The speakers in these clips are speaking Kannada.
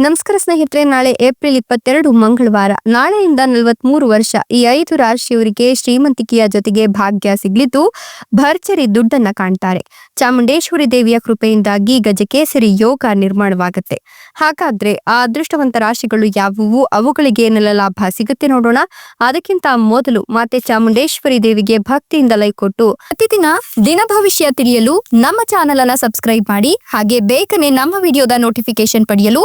ನಮಸ್ಕಾರ ಸ್ನೇಹಿತರೆ, ನಾಳೆ ಏಪ್ರಿಲ್ ಇಪ್ಪತ್ತೆರಡು ಮಂಗಳವಾರ. ನಾಳೆಯಿಂದ ನಲವತ್ಮೂರು ವರ್ಷ ಈ ಐದು ರಾಶಿಯವರಿಗೆ ಶ್ರೀಮಂತಿಕೆಯ ಜೊತೆಗೆ ಭಾಗ್ಯ ಸಿಗ್ಲಿದ್ದು, ಭರ್ಜರಿ ದುಡ್ಡನ್ನ ಕಾಣ್ತಾರೆ. ಚಾಮುಂಡೇಶ್ವರಿ ದೇವಿಯ ಕೃಪೆಯಿಂದಾಗಿ ಗಜಕೇಸರಿ ಯೋಗ ನಿರ್ಮಾಣವಾಗುತ್ತೆ. ಹಾಗಾದ್ರೆ ಆ ಅದೃಷ್ಟವಂತ ರಾಶಿಗಳು ಯಾವುವು? ಅವುಗಳಿಗೆ ಏನೆಲ್ಲ ಲಾಭ ಸಿಗುತ್ತೆ ನೋಡೋಣ. ಅದಕ್ಕಿಂತ ಮೊದಲು ಮಾತೆ ಚಾಮುಂಡೇಶ್ವರಿ ದೇವಿಗೆ ಭಕ್ತಿಯಿಂದ ಲೈಕ್ ಕೊಟ್ಟು ಪ್ರತಿದಿನ ದಿನ ಭವಿಷ್ಯ ತಿಳಿಯಲು ನಮ್ಮ ಚಾನೆಲ್ ಅನ್ನ ಸಬ್ಸ್ಕ್ರೈಬ್ ಮಾಡಿ, ಹಾಗೆ ಬೇಗನೆ ನಮ್ಮ ವಿಡಿಯೋದ ನೋಟಿಫಿಕೇಶನ್ ಪಡೆಯಲು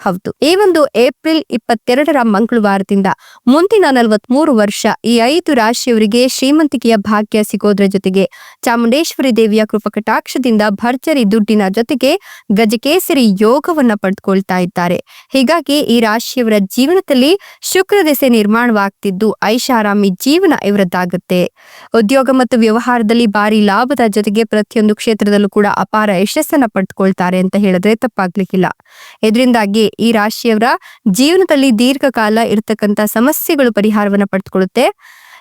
ಹೌದು. ಈ ಒಂದು ಏಪ್ರಿಲ್ ಇಪ್ಪತ್ತೆರಡರ ಮಂಗಳವಾರದಿಂದ ಮುಂದಿನ ನಲವತ್ಮೂರು ವರ್ಷ ಈ ಐದು ರಾಶಿಯವರಿಗೆ ಶ್ರೀಮಂತಿಕೆಯ ಭಾಗ್ಯ ಸಿಗೋದ್ರ ಜೊತೆಗೆ ಚಾಮುಂಡೇಶ್ವರಿ ದೇವಿಯ ಕೃಪಕಟಾಕ್ಷದಿಂದ ಭರ್ಜರಿ ದುಡ್ಡಿನ ಜೊತೆಗೆ ಗಜಕೇಸರಿ ಯೋಗವನ್ನ ಪಡೆದುಕೊಳ್ತಾ ಇದ್ದಾರೆ. ಹೀಗಾಗಿ ಈ ರಾಶಿಯವರ ಜೀವನದಲ್ಲಿ ಶುಕ್ರ ದೆಸೆ ನಿರ್ಮಾಣವಾಗ್ತಿದ್ದು ಐಷಾರಾಮಿ ಜೀವನ ಇವರದ್ದಾಗುತ್ತೆ. ಉದ್ಯೋಗ ಮತ್ತು ವ್ಯವಹಾರದಲ್ಲಿ ಭಾರಿ ಲಾಭದ ಜೊತೆಗೆ ಪ್ರತಿಯೊಂದು ಕ್ಷೇತ್ರದಲ್ಲೂ ಕೂಡ ಅಪಾರ ಯಶಸ್ಸನ್ನ ಪಡೆದುಕೊಳ್ತಾರೆ ಅಂತ ಹೇಳಿದ್ರೆ ತಪ್ಪಾಗ್ಲಿಕ್ಕಿಲ್ಲ. ಇದರಿಂದಾಗಿ ಈ ರಾಶಿಯವರ ಜೀವನದಲ್ಲಿ ದೀರ್ಘಕಾಲ ಇರತಕ್ಕಂತ ಸಮಸ್ಯೆಗಳು ಪರಿಹಾರವನ್ನ ಪಡೆದುಕೊಳ್ಳುತ್ತೆ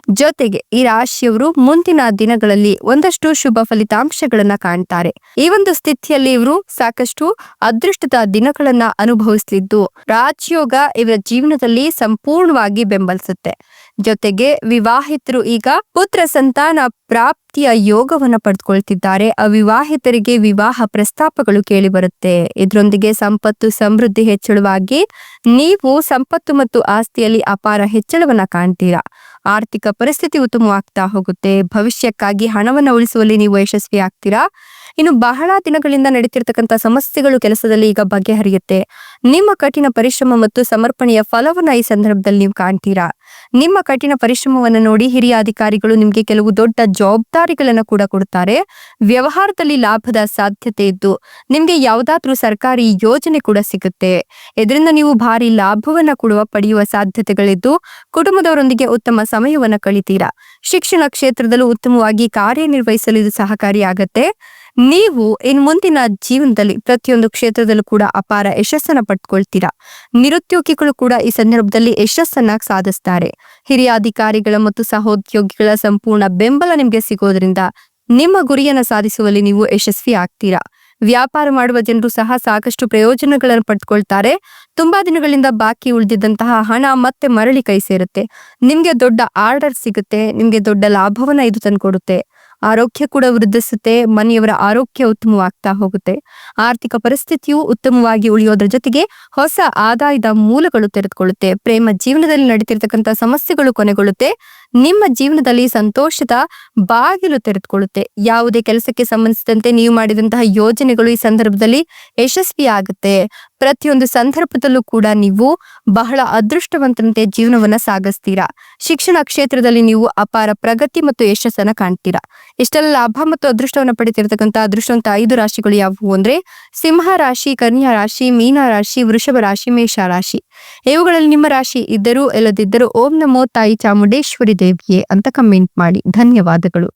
ಜೊತೆಗೆ ಈ ರಾಶಿಯವರು ಮುಂದಿನ ದಿನಗಳಲ್ಲಿ ಒಂದಷ್ಟು ಶುಭ ಫಲಿತಾಂಶಗಳನ್ನ ಕಾಣ್ತಾರೆ. ಈ ಒಂದು ಸ್ಥಿತಿಯಲ್ಲಿ ಇವರು ಸಾಕಷ್ಟು ಅದೃಷ್ಟದ ದಿನಗಳನ್ನ ಅನುಭವಿಸಲಿದ್ದು ರಾಜಯೋಗ ಇವರ ಜೀವನದಲ್ಲಿ ಸಂಪೂರ್ಣವಾಗಿ ಬೆಂಬಲಿಸುತ್ತೆ. ಜೊತೆಗೆ ವಿವಾಹಿತರು ಈಗ ಪುತ್ರ ಸಂತಾನ ಪ್ರಾಪ್ತಿಯ ಯೋಗವನ್ನು ಪಡೆದುಕೊಳ್ತಿದ್ದಾರೆ ಅವಿವಾಹಿತರಿಗೆ ವಿವಾಹ ಪ್ರಸ್ತಾಪಗಳು ಕೇಳಿ ಬರುತ್ತೆ. ಇದರೊಂದಿಗೆ ಸಂಪತ್ತು ಸಮೃದ್ಧಿ ಹೆಚ್ಚಳವಾಗಿ ನೀವು ಸಂಪತ್ತು ಮತ್ತು ಆಸ್ತಿಯಲ್ಲಿ ಅಪಾರ ಹೆಚ್ಚಳವನ್ನ ಕಾಣ್ತೀರಾ. ಆರ್ಥಿಕ ಪರಿಸ್ಥಿತಿ ಉತ್ತಮವಾಗ್ತಾ ಹೋಗುತ್ತೆ. ಭವಿಷ್ಯಕ್ಕಾಗಿ ಹಣವನ್ನು ಉಳಿಸುವಲ್ಲಿ ನೀವು ಯಶಸ್ವಿ ಆಗ್ತೀರಾ? ಇನ್ನು ಬಹಳ ದಿನಗಳಿಂದ ನಡೀತಿರ್ತಕ್ಕಂಥ ಸಮಸ್ಯೆಗಳು ಕೆಲಸದಲ್ಲಿ ಈಗ ಬಗೆಹರಿಯುತ್ತೆ. ನಿಮ್ಮ ಕಠಿಣ ಪರಿಶ್ರಮ ಮತ್ತು ಸಮರ್ಪಣೆಯ ಫಲವನ್ನ ಈ ಸಂದರ್ಭದಲ್ಲಿ ನೀವು ಕಾಣ್ತೀರಾ? ನಿಮ್ಮ ಕಠಿಣ ಪರಿಶ್ರಮವನ್ನು ನೋಡಿ ಹಿರಿಯ ಅಧಿಕಾರಿಗಳು ನಿಮಗೆ ಕೆಲವು ದೊಡ್ಡ ಜವಾಬ್ದಾರಿಗಳನ್ನು ಕೂಡ ಕೊಡುತ್ತಾರೆ ವ್ಯವಹಾರದಲ್ಲಿ ಲಾಭದ ಸಾಧ್ಯತೆ ಇದ್ದು ನಿಮಗೆ ಯಾವುದಾದ್ರೂ ಸರ್ಕಾರಿ ಯೋಜನೆ ಕೂಡ ಸಿಗುತ್ತೆ. ಇದರಿಂದ ನೀವು ಭಾರಿ ಲಾಭವನ್ನ ಕೊಡುವ, ಪಡೆಯುವ ಸಾಧ್ಯತೆಗಳಿದ್ದು ಕುಟುಂಬದವರೊಂದಿಗೆ ಉತ್ತಮ ಸಮಯವನ್ನು ಕಳಿತೀರಾ. ಶಿಕ್ಷಣ ಕ್ಷೇತ್ರದಲ್ಲೂ ಉತ್ತಮವಾಗಿ ಕಾರ್ಯನಿರ್ವಹಿಸಲು ಇದು ಸಹಕಾರಿಯಾಗತ್ತೆ. ನೀವು ಇನ್ ಮುಂದಿನ ಜೀವನದಲ್ಲಿ ಪ್ರತಿಯೊಂದು ಕ್ಷೇತ್ರದಲ್ಲೂ ಕೂಡ ಅಪಾರ ಯಶಸ್ಸನ್ನ ಪಡ್ಕೊಳ್ತೀರಾ? ನಿರುದ್ಯೋಗಿಗಳು ಕೂಡ ಈ ಸಂದರ್ಭದಲ್ಲಿ ಯಶಸ್ಸನ್ನ ಸಾಧಿಸ್ತಾರೆ. ಹಿರಿಯ ಅಧಿಕಾರಿಗಳ ಮತ್ತು ಸಹೋದ್ಯೋಗಿಗಳ ಸಂಪೂರ್ಣ ಬೆಂಬಲ ನಿಮ್ಗೆ ಸಿಗೋದ್ರಿಂದ ನಿಮ್ಮ ಗುರಿಯನ್ನ ಸಾಧಿಸುವಲ್ಲಿ ನೀವು ಯಶಸ್ವಿ ಆಗ್ತೀರಾ? ವ್ಯಾಪಾರ ಮಾಡುವ ಜನರು ಸಹ ಸಾಕಷ್ಟು ಪ್ರಯೋಜನಗಳನ್ನು ಪಡ್ಕೊಳ್ತಾರೆ. ತುಂಬಾ ದಿನಗಳಿಂದ ಬಾಕಿ ಉಳಿದಿದ್ದಂತಹ ಹಣ ಮತ್ತೆ ಮರಳಿ ಕೈ ಸೇರುತ್ತೆ. ನಿಮ್ಗೆ ದೊಡ್ಡ ಆರ್ಡರ್ ಸಿಗುತ್ತೆ, ನಿಮ್ಗೆ ದೊಡ್ಡ ಲಾಭವನ್ನ ಇದು ತಂದ್ಕೊಡುತ್ತೆ. ಆರೋಗ್ಯ ಕೂಡ ವೃದ್ಧಿಸುತ್ತೆ, ಮನೆಯವರ ಆರೋಗ್ಯ ಉತ್ತಮವಾಗ್ತಾ ಹೋಗುತ್ತೆ. ಆರ್ಥಿಕ ಪರಿಸ್ಥಿತಿಯು ಉತ್ತಮವಾಗಿ ಉಳಿಯೋದ್ರ ಜೊತೆಗೆ ಹೊಸ ಆದಾಯದ ಮೂಲಗಳು ತೆರೆದುಕೊಳ್ಳುತ್ತೆ. ಪ್ರೇಮ ಜೀವನದಲ್ಲಿ ನಡೀತಿರ್ತಕ್ಕಂಥ ಸಮಸ್ಯೆಗಳು ಕೊನೆಗೊಳ್ಳುತ್ತೆ. ನಿಮ್ಮ ಜೀವನದಲ್ಲಿ ಸಂತೋಷದ ಬಾಗಿಲು ತೆರೆದುಕೊಳ್ಳುತ್ತೆ. ಯಾವುದೇ ಕೆಲಸಕ್ಕೆ ಸಂಬಂಧಿಸಿದಂತೆ ನೀವು ಮಾಡಿದಂತಹ ಯೋಜನೆಗಳು ಈ ಸಂದರ್ಭದಲ್ಲಿ ಯಶಸ್ವಿ ಆಗುತ್ತೆ ಪ್ರತಿಯೊಂದು ಸಂದರ್ಭದಲ್ಲೂ ಕೂಡ ನೀವು ಬಹಳ ಅದೃಷ್ಟವಂತಂತೆ ಜೀವನವನ್ನ ಸಾಗಿಸ್ತೀರಾ? ಶಿಕ್ಷಣ ಕ್ಷೇತ್ರದಲ್ಲಿ ನೀವು ಅಪಾರ ಪ್ರಗತಿ ಮತ್ತು ಯಶಸ್ಸನ್ನ ಕಾಣ್ತೀರಾ? ಇಷ್ಟೆಲ್ಲ ಲಾಭ ಮತ್ತು ಅದೃಷ್ಟವನ್ನ ಪಡಿತಿರ್ತಕ್ಕಂಥ ಅದೃಷ್ಟವಂತ ಐದು ರಾಶಿಗಳು ಯಾವುವು ಅಂದ್ರೆ ಸಿಂಹ ರಾಶಿ, ಕನ್ಯಾ ರಾಶಿ, ಮೀನ ರಾಶಿ, ವೃಷಭ ರಾಶಿ, ಮೇಷ ರಾಶಿ. ಇವುಗಳಲ್ಲಿ ನಿಮ್ಮ ರಾಶಿ ಇದ್ದರೂ ಇಲ್ಲದಿದ್ದರೂ ಓಂ ನಮೋ ತಾಯಿ ಚಾಮುಂಡೇಶ್ವರಿ ದೇವಿಯೇ ಅಂತ ಕಮೆಂಟ್ ಮಾಡಿ. ಧನ್ಯವಾದಗಳು.